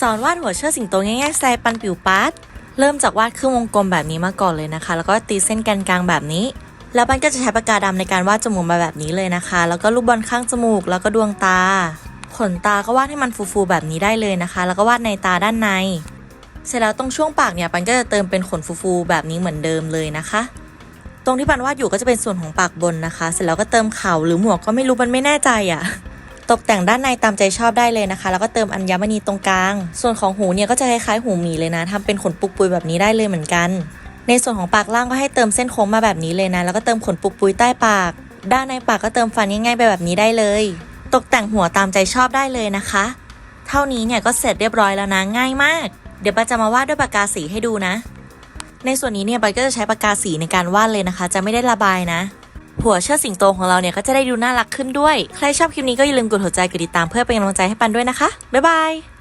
สอนวาดหัวเชิดสิงโตง่ายๆสไตล์ปันปิวปาร์ตเริ่มจากวาดครึ่งวงกลมแบบนี้มาก่อนเลยนะคะ แล้วก็ตีเส้นแกนกลางแบบนี้ แล้วปันก็จะใช้ปากกาดำในการวาดจมูกมาแบบนี้เลยนะคะ แล้วก็ลูกบอลข้างจมูก แล้วก็ดวงตา ขนตาก็วาดให้มันฟูๆแบบนี้ได้เลยนะคะ แล้วก็วาดในตาด้านใน เสร็จแล้วตรงช่วงปากเนี่ยปันก็จะเติมเป็นขนฟูๆแบบนี้เหมือนเดิมเลยนะคะ ตรงที่ปันวาดอยู่ก็จะเป็นส่วนของปากบนนะคะ เสร็จแล้วก็เติมเข่าหรือหมวกก็ไม่รู้มันไม่แน่ใจอะ่ะ ตกแต่งด้านในตามใจชอบได้เลยนะคะ แล้วก็เติมอัญมณีตรงกลาง ส่วนของหูเนี่ยก็จะคล้ายๆหูหมีเลยนะทำเป็นขนปุกปุยแบบนี้ได้เลยเหมือนกัน ในส่วนของปากล่างก็ให้เติมเส้นโค้งมาแบบนี้เลยนะ แล้วก็เติมขนปุกปุยใต้ปาก ด้านในปากก็เติมฟันง่ายๆไปแบบนี้ได้เลย ตกแต่งหัวตามใจชอบได้เลยนะคะ เท่านี้เนี่ยก็เสร็จเรียบร้อยแล้วนะง่ายมาก เดี๋ยวปาจะมาวาดด้วยปากกาสีให้ดูนะ ในส่วนนี้เนี่ยปาก็จะใช้ปากกาสีในการวาดเลยนะคะ จะไม่ได้ระบายนะ หัวเชิดสิงโตของเราเนี่ยก็จะได้ดูน่ารักขึ้นด้วย ใครชอบคลิปนี้ก็อย่าลืมกดหัวใจกดติดตามเพื่อเป็นกำลังใจให้ปันด้วยนะคะบ๊ายบาย